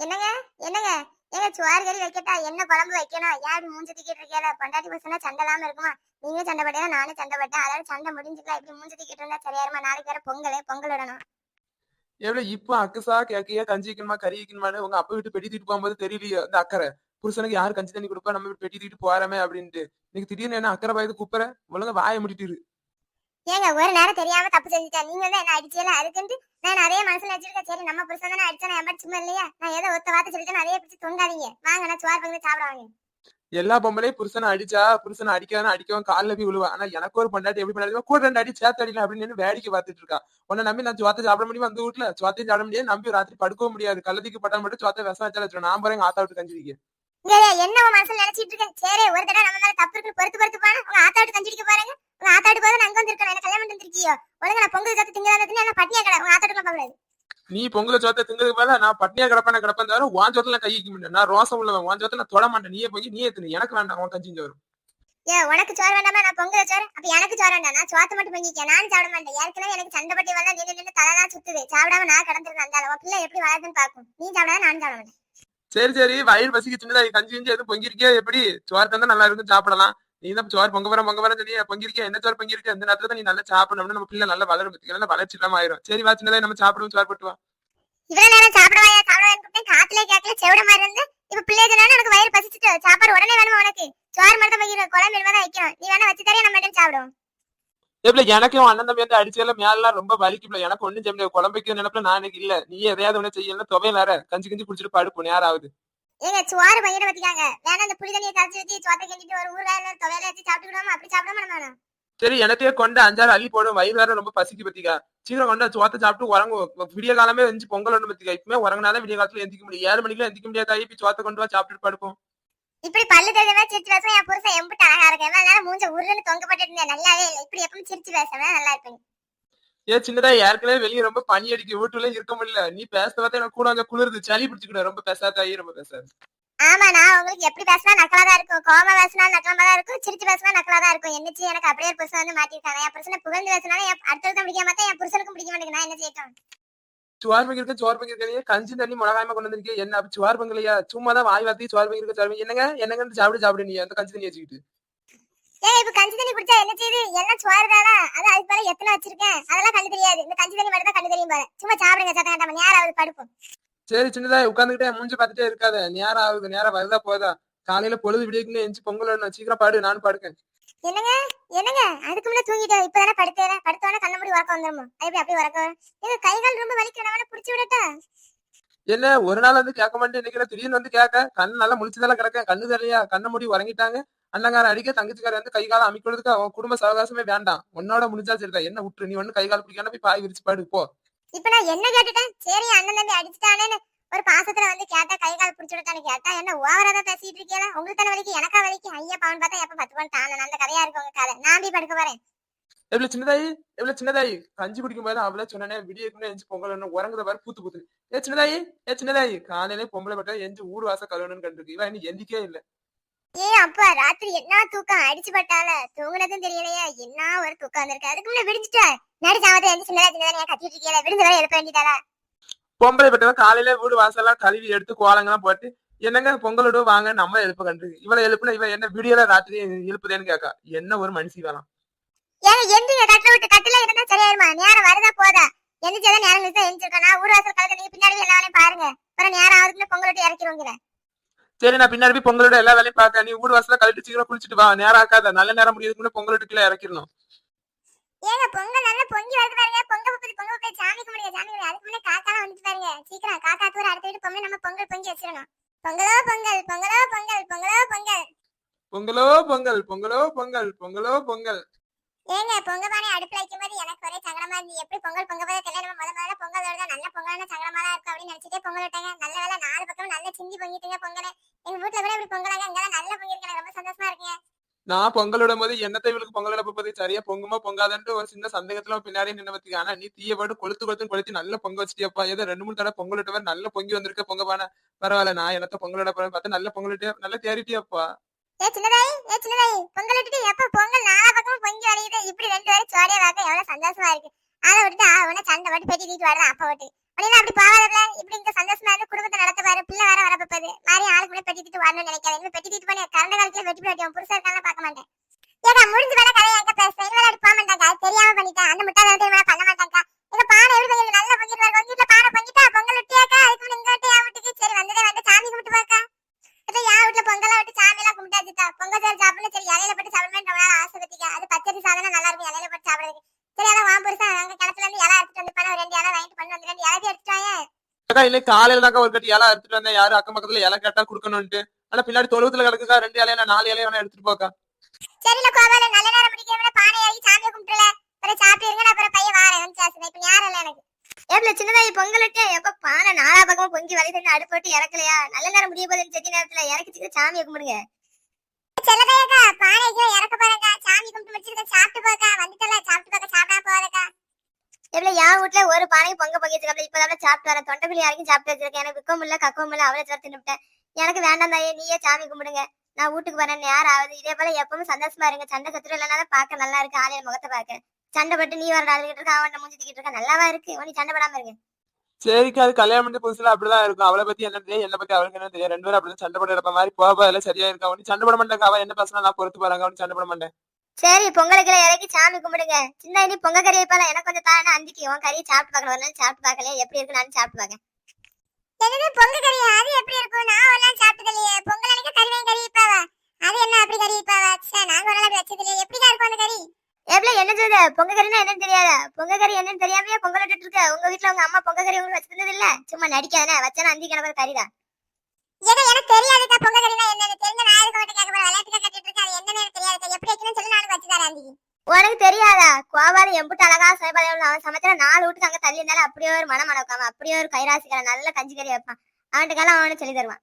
என்னங்க? என்னங்க? ஏங்க சுவார் கறி வைக்கட்டா? என்ன குழம்பு வைக்கணும்? யாரு மூஞ்சி திக்கிட்டு இருக்கேல பொண்டாட்டி பசங்க சண்டை இல்லாம இருக்குமா? நீங்க சண்டை பட்டா நானும் சண்டை பட்டேன். அதாவது சண்டை முடிஞ்சுக்கலாம் இப்படி மூஞ்சி திக்கிட்டு இருந்தா? சரியாருமா நாளைக்கு வேற பொங்கல் பொங்கல் விடணும். எவ்வளவு இப்ப அக்குசா கேக்கையா கஞ்சி வைக்கணுமா கறி வைக்கணுமான்னு உங்க அப்பா வீட்டு பெட்டி தூக்கிட்டு போகும்போது தெரியலையோ. இந்த அக்கறை. புருஷனுக்கு யாரு கஞ்சி தண்ணி கொடுப்பா? நம்ம வீட்டு பெட்டி தூக்கிட்டு போறாமே அப்படின்ட்டு. இன்னைக்கு திடீர்னு என்ன அக்கறை பாயது? கூப்பிடுற ஒழுங்கா வாயை முடிட்டு ஏங்க ஒரு நேரம் தெரியாம தப்பு செஞ்சுட்டேன். நீங்க தான் என்ன அடிச்சல அதுக்குன்ட்டு நான் நிறைய மனசுல வச்சிருக்கேன். சரி நம்ம புருஷன் தானே அடிச்சா நான் சும்மா இல்லையா? நான் ஏதோ ஒத்த வார்த்தை சொல்லிட்டேன் நிறைய பிடிச்சி தொங்காதீங்க. வாங்க நான் சோறு பங்கு சாப்பிடுவாங்க எல்லா பொம்பளையும் புருஷனை அடிச்சா புருஷனை அடிக்காதான் அடிக்கவும் காலில் போய் விழுவா. ஆனா எனக்கு ஒரு பொண்டாட்டி எப்படி பண்ணாடி கூட ரெண்டு அடி சேர்த்து அடிக்கலாம் அப்படின்னு வேடிக்கை பார்த்துட்டு இருக்கா. உன்னை நம்பி நான் சுவாத்தை சாப்பிட முடியுமா? அந்த வீட்டுல சுவாத்தையும் சாப்பிட முடியாது. நம்பி ராத்திரி படுக்கவும் முடியாது. கள்ளத்துக்கு பட்டால் மட்டும் சுவாத்தை விஷம் வச்சாலும் நான் போறேன் ஆத்தா விட்டு கஞ்சி என்ன உன் மனசுல நினைச்சிட்டு இருக்கேன். சரி ஒரு தடவை நம்ம மேல தப்பு இருக்கு பொறுத்து பொறுத்து போனா உங்க ஆத்தாட்டு கஞ்சிடிக்க பாருங்க உங்க ஆத்தாட்டு போது நான் அங்க வந்து இருக்கேன் என்ன கல்யாணம் இருக்கியோ ஒழுங்கா நான் பொங்கல் சத்து திங்கிறதுக்கு என்ன பட்டியா கடை உங்க ஆத்தாட்டுக்குள்ள போகக்கூடாது நீ பொங்கல சோத்தை திங்கிறது போல நான் பட்னியா கிடப்பேன் கிடப்பேன் தவிர வான் சோத்துல நான் கை வைக்க முடியும் நான் ரோசம் உள்ளவன். வான் சோத்தை நான் தொட மாட்டேன். நீயே போய் நீயே தின்னு. எனக்கு வேண்டாம் உன் கஞ்சி வரும் ஏ உனக்கு சோறு வேண்டாமா? நான் பொங்கல் சோறு அப்ப எனக்கு சோறு வேண்டாம். நான் சோத்து மட்டும் பொங்கிக்க நானும் சாப்பிட மாட்டேன். ஏற்கனவே எனக்கு சண்டை பட்டி வரலாம் நின்று நின்று தலைதான் சுத்துது. சாப்பிடாம நான் கிடந்திருக்கேன். அந்த பிள்ளை எப்படி வளருதுன்னு பாக்கும் நீ சாப்பிடாத நானும் சாப்பிட மாட்டேன். சரி சரி வயிறு பசிக்கு கஞ்சி கஞ்சி எதுவும் பொங்கிருக்கியா? எப்படி? சோறு தந்தா நல்லா இருக்கும் சாப்பிடலாம். நீ தான் சோறு பொங்க வர பொங்க வர சொல்லி பொங்கிருக்கியா? என்ன சோறு பொங்கிருக்க இந்த நேரத்துல நீ நல்லா சாப்பிடணும்னு நம்ம பிள்ளை நல்லா வளரும் பத்திக்க நல்லா வளர்ச்சி இல்லாம ஆயிரும். சரி வா சின்னதா நம்ம சாப்பிடுவோம் சோறு போட்டுவா இவ்வளவு நேரம் சாப்பிடுவாயா? சாப்பிடவான்னு கூப்பிட்டேன். காத்துல கேட்கல செவிட மாதிரி இருந்து. இப்ப பிள்ளைய எனக்கு வயிறு பசிச்சுட்டு சாப்பாடு உடனே வேணுமா உனக்கு? சோறு மட்டும் வைக்கிற குழம்பு தான் வைக்கணும். நீ வேணா வச்சு தரையா நம்ம மட்டும் சாப்பிடுவோம். எப்பல எனக்கும் அண்ணன் தம்பி வந்து அடிச்சல மேலாம் ரொம்ப வலிக்குல எனக்கு ஒண்ணும் முடியாது. குழம்புக்கு நினைப்புல நான் எனக்கு இல்ல. நீ எதையாவது ஒண்ணு செய்யல துவையல் வேற கஞ்சி கஞ்சி குடிச்சிட்டு படுப்போம். யாராவது ஏங்க சோறு பையனை வச்சுக்காங்க. வேணா அந்த புளி தண்ணியை கரைச்சி வச்சு சோத்தை கண்டிட்டு ஒரு ஊர்ல துவையில வச்சு சாப்பிட்டுக்கலாமா அப்படி சாப்பிடாம நம்ம சரி எனத்தையே கொண்டு அஞ்சாறு அள்ளி போடும் வயிறு வேற ரொம்ப பசிக்கு பத்திக்கா சீக்கிரம் கொண்டு சோத்த சாப்பிட்டு உறங்கும். விடிய காலமே வந்து பொங்கல் ஒண்ணு பத்திக்கா இப்பமே உறங்கினாதான் விடிய காலத்துல எந்திக்க முடியும். ஏழு மணிக்கெல்லாம் எந்திக்க முடியாது? இப்ப சோத்த கொண்டு வா சாப்பிட்டு படுப்போம்? இப்படி பல்லு தெரிஞ்ச மாதிரி சிரிச்சு பேசுவேன் என் புருஷன் எம்பிட்டு அழகா இருக்கு எவ்வளவு நேரம் மூஞ்ச உருன்னு தொங்கப்பட்டு இருந்தேன். நல்லாவே இல்லை. இப்படி எப்பவும் சிரிச்சு பேசுவேன் நல்லா இருப்பேன் ஏன் சின்னதா ஏற்கனவே வெளியே ரொம்ப பனி அடிக்க வீட்டுல இருக்க முடியல. நீ பேச பார்த்தா எனக்கு கூட அங்க குளிருது. சளி பிடிச்சுக்கிட ரொம்ப பேசாத ஐயோ ரொம்ப பேசாது. ஆமா நான் உங்களுக்கு எப்படி பேசினா நக்கலா தான் இருக்கும். கோமா பேசினா நக்கலமா தான் இருக்கும். சிரிச்சு பேசினா நக்கலா தான் இருக்கும். என்னச்சு எனக்கு அப்படியே புருஷன் வந்து மாட்டிருக்காங்க என் புருஷனை புகழ்ந்து பேசினாலும் என் அடுத்தடுத்த பிடிக்க மாட்டேன் என் புருஷனுக்கும் பிடிக்க மாட்டேங்குது. நான் என்ன செய்யட்டும்? சுவார் பங்கிருக்க சோறு பங்கிருக்க கஞ்சி தண்ணி மிளகாயமா கொண்டு வந்திருக்கே என்ன சுவார் பங்கலையா? சும்மா தான் வாய் வார்த்தை சுவார் பங்கிருக்க பங்கு. என்னங்க? என்னங்க சாப்பிடு சாப்பிடு நீ? அந்த கஞ்சி தண்ணி வச்சுக்கிட்டு. ஏன் இப்ப கஞ்சி தண்ணி குடிச்சா என்ன செய்யுது எல்லாம் சோறு தானா? அது அதுக்கு மேல எத்தனை வச்சிருக்கேன்? அதெல்லாம் கண்டு தெரியாது. இந்த கஞ்சி தண்ணி மட்டும் தான் கண்டு தெரியும் பாரு சும்மா சாப்பிடுங்க சத்தம் கட்டாம நேரம் படுப்போம். சரி சின்னதா உட்காந்துக்கிட்டே மூஞ்சி பார்த்துட்டே இருக்காத. நேரம் ஆகுது நேரம் வருதா போதா? காலையில பொழுது விடியக்குன்னு எஞ்சி பொங்கல். சீக்கிரம் பாடு. நானும் படுக்கேன். என்னங்க? என்னங்க? உறக்கம் வந்துருமா? எப்படி அப்படியே உறக்கம்? ஏங்க கை கால் ரொம்ப வலிக்கும் நான் புடிச்சு விடட்டா? என்ன ஒரு நாள் வந்து கேட்க மாட்டேன். இன்னைக்கு திடீர்னு வந்து கேட்க. கண்ணு நல்லா முழிச்சதெல்லாம் கிடக்க கண்ணு தெரியலையா? கண்ணை மூடி உறங்கிட்டாங்க. அண்ணங்காரன் அடிக்க தங்கச்சிக்காரன் வந்து கை காலம் அமைக்கிறதுக்கு அவன் குடும்ப சவகாசமே வேண்டாம். உன்னோட முடிஞ்சா சரிதான். என்ன விட்டுரு? நீ ஒண்ணு கை கால் பிடிக்காம போய் பாய் விரிச்சு பாடு போ. இப்ப நான் என்ன கேட்டுட்டேன்? சரி அண்ணன் தம்பி அடிச்சுட்டானேன்னு ஒரு பாசத்துல வந்து கேட்டா கை கால் புடிச்சு விட்டான்னு கேட்டா என்ன ஓவரா தான் பேசிட்டு இருக்கீங்களா உங்களுக்கு தானே வலிக்கு? எனக்கா வலிக்கு? ஐயா பவன் பார்த்தா எப்ப பத்து பவன் தானே அந்த கதையா இருக்கு உங்க கதை. நான் போய் படுக்க போறேன். எவ்வளவு சின்னதாயி? எவ்வளவு சின்னதாயி? கஞ்சி குடிக்கும் போது அவளே சொன்னேனே விடியக்குன்னு எஞ்சி பொங்கல் ஒண்ணு உறங்குத பாரு பூத்து பூத்து ஏ சின்னதாயி? ஏ சின்னதாயி? காலையிலே பொம்பளை பட்டா எஞ்சி ஊர் வாச கழுவணும்னு கண்டிருக்கு. இவன் இன்னும் எந்திக்கே இல்ல. ஏ அப்பா ராத்திரி என்ன தூக்கம்? அடிச்சு பட்டால தூங்குனதும் தெரியலையா. என்ன ஒரு தூக்கம் வந்திருக்கு அதுக்கு முன்ன விடிஞ்சுட்டா? நடு சாமத்தை எந்த சின்னதா சின்னதா கத்திட்டு இருக்கீங்களா விடிஞ்ச வரை எழுப்ப வேண்டியதால பொம்பளை பட்டவன் காலையில வீடு வாசல்லாம் கழுவி எடுத்து கோலங்கெல்லாம் போட்டு என்னங்க பொங்கலோட வாங்க நம்ம எழுப்ப கண்டு இவளை எழுப்புனா இவ என்ன வீடியோல ராத்திரி எழுப்புதேன்னு கேக்கா என்ன ஒரு மனுஷி வேலாம் ஏங்க எந்திங்க கட்டில விட்டு கட்டில இருந்தா சரியாயிருமா? நேரம் வருதா போதா? எந்திரிச்சதான் நேரம் நிறுத்தா எந்திரிச்சிருக்கேன் நான் ஊர் வாசல் கலந்து நீங்க பின்னாடி எல்லா வேலையும் பாருங்க. அப்புறம் நேரம் ஆகுதுன்னு பொங்கல் விட்டு இறக்கிடுவோங்க சரி நான் பின்னாடி போய் பொங்கலோட எல்லா வேலையும் பார்க்க நீ வீடு வாசல கழிட்டு சீக்கிரம் குளிச்சுட்டு வா. நேரம் ஆக்காத நல்ல நேரம் முடியுதுக்குன்னு பொங்கலோட்டுக்குள்ள இறக்கிடணும். ஏங்க பொங்கல் நல்லா பொங்கி வருது பாருங்க. பொங்க பப்பதி பொங்க பப்பதி சாமி கும்பிடுங்க சாமி கும்பிடுங்க. அதுக்கு முன்னே காக்காலாம் வந்துட்டு பாருங்க. சீக்கிரம் காக்கா தூர அடுத்த வீட்டு பொங்கல் நம்ம பொங்கல் பொங்கி வச்சிடணும். பொங்கலோ பொங்கல் பொங்கலோ பொங்கல் பொங்கலோ பொங்கல். பொங்கலோ பொங்கல் பொங்கலோ பொங்கல் பொங்கலோ பொங்கல். ஏங்க பொங்க பானை அடுப்புல வைக்கும் போது எனக்கு ஒரே சங்கடமா இருந்து எப்படி பொங்கல் பொங்க போதே தெரியல. நம்ம முத முதல்ல பொங்கல் தான் நல்ல பொங்கலான சங்கடமா தான் இருக்கும் அப்படின்னு நினைச்சிட்டே பொங்கல் விட்டாங்க. நல்ல வேலை நாலு பக்கம் நல்லா சிந்தி பொங்கிட்டுங்க பொங்கல். எங்க வீட்டுல கூட இப்படி பொங்கலாங்க. இங்கெல்லாம் நல்ல பொங்கிருக்கேன் ரொம்ப சந்தோஷமா இருக்குங்க. நான் பொங்கலோட போது என்னத்தை இவளுக்கு பொங்கலோட போது சரியா பொங்குமா பொங்காதன்ட்டு ஒரு சின்ன சந்தேகத்துல பின்னாடி நின்று பத்தி ஆனா நீ தீய போட்டு கொளுத்து கொளுத்து கொளுத்தி நல்ல பொங்க வச்சிட்டியப்பா. ஏதோ ரெண்டு மூணு தடவை பொங்கல் விட்டவர் நல்ல பொங்கி வந்திருக்க பொங்க பானை. பரவாயில்ல நான் என்னத்த பொங்கலோட போறேன் பார்த்தா நல்ல பொங்கல் விட்டியா? நல்லா தேறிட்டியாப்பா. ஏ சின்னதாயி ஏ சின்னதாயி பொங்கல் விட்டுட்டு எப்ப பொங்கல் நாலா பக்கமும் பொங்கி வரையுது இப்படி ரெண்டு பேரும் சோடியா பார்க்க எவ்வளவு சந்தோஷமா இருக்கு. அதை விட்டுட்டு அவன சண்டை மட்டும் பெட்டி தூக்கிட்டு வரலாம் அப்ப விட்டு. அப்படின்னா அப்படி போகாதல இப்படி இந்த சந்தோஷமா இருந்து குடும்பத்தை நடத்த பாரு பிள்ளை வேற வர போகுது மாதிரி ஆளுக்கு கூட பெட்டி தீட்டு வரணும்னு நினைக்காது. இன்னும் பெட்டி தீட்டு பண்ணி கரண்ட காலத்துல வெட்டி போட்டு புருஷா இருக்கான்னு பார்க்க மாட்டேன். ஏதா முடிஞ்சு வேணா கதையை எங்க பேசுறேன் இனிமேல் அப்படி போக மாட்டாங்க அது தெரியாம பண்ணிட்டேன். அந்த முட்டை பண்ண மாட்டாங்க எங்க பானை எப்படி பொங்கிருக்கு நல்லா பொங்கிட்டு வருது உங்க பானை பொங்கிட்டா அக்கா இன்னைக்கு காலையில தாக்கா ஒரு கட்டி இலை எடுத்துட்டு வந்தேன். யாரு அக்கம் பக்கத்துல இலை கேட்டா குடுக்கணும்ட்டு ஆனா பின்னாடி தொழுவத்துல கிடக்குக்கா ரெண்டு இலையா நான் நாலு இலையா வேணா எடுத்துட்டு போக்கா. சரில கோபால நல்ல நேரம் முடிக்கிறவங்க பானை ஏறி சாமியை கும்பிட்டுல அப்புறம் சாப்பிட்டு இருங்க நான் அப்புறம் பையன் வாரேன். வந்து சாசுங்க இப்ப யாரும் இல்ல எனக்கு? சின்னதாயி பொங்கல் விட்டு எப்ப பானை நாலா பக்கமும் பொங்கி வழி தண்ணி அடுப்பு போட்டு இறக்கலையா? நல்ல நேரம் முடிய போகுதுன்னு செட்டி நேரத்துல. இறக்கி சாமியை கும்பிடுங்க. செல்லதையக்கா பானைக்கு இறக்க போறேங்க சாமி கும்பிட்டு முடிச்சிருக்க சாப்பிட்டு போக்கா. வந்துட்டல சாப்பிட்டு போக்க சாப்பிடாம போறக்கா எப்பல என் வீட்டுல ஒரு பானையும் பொங்க பொங்கி வச்சிருக்கல இப்பதான் சாப்பிட்டு வரேன். தொண்டைக்குள்ளி யாரையும் சாப்பிட்டு வச்சிருக்கேன். எனக்கு விற்கவும் இல்ல கக்கவும் இல்ல. அவ்வளவு சார் தின்னுட்டேன் எனக்கு வேண்டாம் தாயே நீயே சாமி கும்பிடுங்க. நான் வீட்டுக்கு வரேன் நேரம் ஆகுது இதே போல எப்பவும் சந்தோஷமா இருங்க. சண்டை சத்துரு இல்லைனால பார்க்க நல்லா இருக்கு. ஆலையில முகத்தை பார்க்க. சண்டை பட்டு நீ வர அழுகிட்டு இருக்க அவன் மூஞ்சி தூக்கிட்டு இருக்க. நல்லாவா இருக்கு? உனி சண்டை படாம இருங்க. சரிக்கா அது கல்யாணம் பண்ணி புதுசுல அப்படிதான் இருக்கும். அவளை பத்தி என்ன தெரியும்? என்ன பத்தி அவளுக்கு என்ன தெரியும்? ரெண்டு பேரும் அப்படிதான் சண்டை போட இருப்ப மாதிரி போக எல்லாம் சரியா இருக்கா? அவனி சண்டை போட மாட்டேங்க அவன் என்ன பேசினா நான் பொறுத்து போறாங்க அவனி சண்டை போட மாட்டேன். சரி பொங்கலுக்கு இறக்கி சாமி கும்பிடுங்க. சின்ன இனி பொங்க கறி வைப்பால எனக்கு கொஞ்சம் தானே அந்திக்கு. உன் கறியை சாப்பிட்டு ஒரு நாள் சாப்பிட்டு பார்க்கலையே? எப்படி இருக்கு நான் சாப்பிட்டு பார்க்க என்னது? பொங்க கறி அது எப்படி இருக்கும்? நான் எல்லாம் சாப்பிட்டது இல்லையே. பொங்கல் அன்னைக்கு கறி வாங்கி கறி வைப்பாவா? அது என்ன அப்படி கறி வைப்பாவா? சே நாங்க ஒரு நாள் வச்சது இல்லையே. எப்படிதான் இருக்கும் அந்த கறி? எப்பல என்ன சொல்லுது? பொங்க கறினா என்னன்னு தெரியாதா? பொங்க கறி என்னன்னு தெரியாமையே பொங்கல் விட்டுட்டு இருக்க? உங்க வீட்டுல உங்க அம்மா பொங்க கறி உங்களுக்கு வச்சிருந்தது இல்ல? சும்மா நடிக்காதே வச்சனா அந்தி கிழமை கறிதான் ஏன்னா எனக்கு தெரியாதுக்கா பொங்க கறினா என்னன்னு தெரிஞ்ச நான் எதுக்கு மட்டும் கேட்க போறேன் விளையாட்டுக்கா கட்டிட்டு இருக்கேன் அது என்னன்னு எனக்கு தெரியாதுக்கா எப்படி வைக்கணும்னு சொல்லி நானும் வச்சு தரேன் அன்னைக்கு உனக்கு தெரியாதா கோபால எம்புட்டு அழகா சமைப்பாள் அவன் சமைச்சா நாலு வீட்டுக்கு அங்க தள்ளி இருந்தாலும் அப்படியே ஒரு மனம் மணக்காம அப்படியே ஒரு கைராசிக்கிற நல்ல கஞ்சி கறி வைப்பான். அவன்கிட்ட அவனு சொல்லி தருவான்.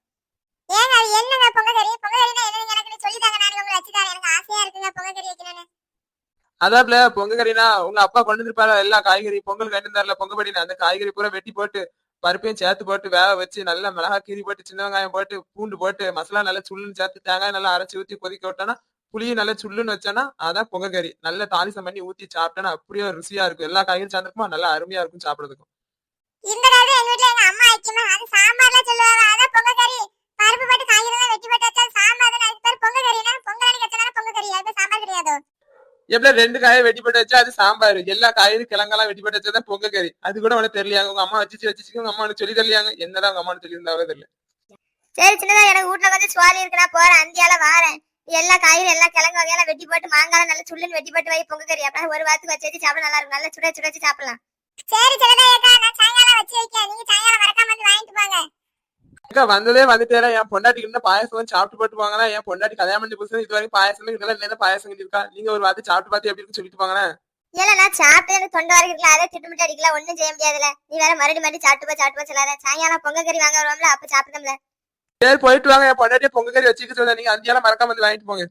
ஏங்க அது என்னங்க பொங்க கறி பொங்க கறினா என்னன்னு எனக்கு சொல்லி தாங்க நான் உங்களுக்கு வச்சு தரேன். எனக்கு ஆசையா இருக்குங்க பொங்க கறி வைக்கணும்னு. அதாப்ல பொங்க கறினா உங்க அப்பா கொண்டு வந்திருப்பாரு. எல்லா காய்கறி பொங்கல் கண்டு தரல பொங்க படினா அந்த காய்கறி பூரா வெட்டி போட்டு பருப்பையும் சேர்த்து போட்டு வேக வச்சு நல்லா மிளகா கீரி போட்டு சின்ன வெங்காயம் போட்டு பூண்டு போட்டு மசாலா நல்லா சுள்ளுன்னு சேர்த்து தேங்காய் நல்லா அரைச்சு ஊத்தி கொதிக்க விட்டோன்னா புளியும் நல்லா சுள்ளுன்னு வச்சோன்னா அதான் பொங்க கறி நல்லா தாளிசம் பண்ணி ஊத்தி சாப்பிட்டோன்னா அப்படியே ருசியா இருக்கும். எல்லா காய்கறியும் சேர்ந்துருக்குமா? நல்லா அருமையா இருக்கும் சாப்பிடுறதுக்கும். இந்த காலத்துல எங்க வீட்ல எங்க அம்மா வைக்குமா அது சாம்பார்ல சொல்லுவாங்க. அதான் பொங்க கறி பருப்பு போட்டு காய்கறி வெட்டி போட்டு வச்சா சாம்பார் தானே. அதுக்கு பேர் பொங்க கறினா பொங்கல் அன்னைக்கு வச்சனால பொங்க கறி அது பேர் சாம்பார் கிடையாதோ எப்படியா ரெண்டு காயை வெட்டி போட்டு வச்சா அது சாம்பார். எல்லா காய்கறி கிழங்கெல்லாம் வெட்டி போட்டு வச்சா பொங்க கறி அது கூட உனக்கு தெரியலையாங்க. உங்க அம்மா வச்சு வச்சு உங்க அம்மா சொல்லி தரலையாங்க. என்னதான் உங்க அம்மா சொல்லி இருந்தாவே தெரியல. சரி சின்னதா எனக்கு வீட்டுல கொஞ்சம் சுவாலி இருக்கு. நான் போறேன். அந்தியால வாரேன். எல்லா காய்கறி எல்லா கிழங்கு வகையெல்லாம் வெட்டி போட்டு மாங்காய் நல்லா சுள்ளுன்னு வெட்டி போட்டு வை பொங்க கறி அப்படியே ஒரு வாரத்துக்கு வச்சு வச்சு சாப்பிட நல்லா இருக்கும். நல்லா சுட சுட வச்சு சாப்பிடலாம். சரி நான் சாயங்காலம் வச்சு வைக்கேன் நீங்க சாயங்காலம் மறக்காம வந்து வாங்கிட்டு போங்க. அக்கா வந்ததே வந்துட்டேன் என் பொண்டாட்டிக்கு இருந்தா பாயசம் சாப்பிட்டு போட்டு போங்களா என் பொண்டாட்டி கல்யாணம் பண்ணி புதுசு இது வரைக்கும் பாயசம் இதெல்லாம் என்ன பாயசம் இருக்கா? நீங்க ஒரு வார்த்தை சாப்பிட்டு பார்த்து எப்படி இருக்குன்னு சொல்லிட்டு போங்களேன் இல்ல நான் சாப்பிட்டு எனக்கு தொண்டை வரைக்கும் அதே திட்டுமிட்டு அடிக்கல. ஒண்ணும் செய்ய முடியாதுல நீ வேற மறுபடி மறுபடி சாப்பிட்டு போ சாப்பிட்டு போ சொல்லாத. சாயங்காலம் பொங்க கறி வாங்க வருவோம்ல. அப்ப சாப்பிட்டோம்ல சரி போயிட்டு வாங்க. என் பொண்டாட்டியை பொங்க கறி வச்சுக்க சொல்ல நீங்க அந்தியால மறக்காம வந்து வாங்கிட்டு போங்க.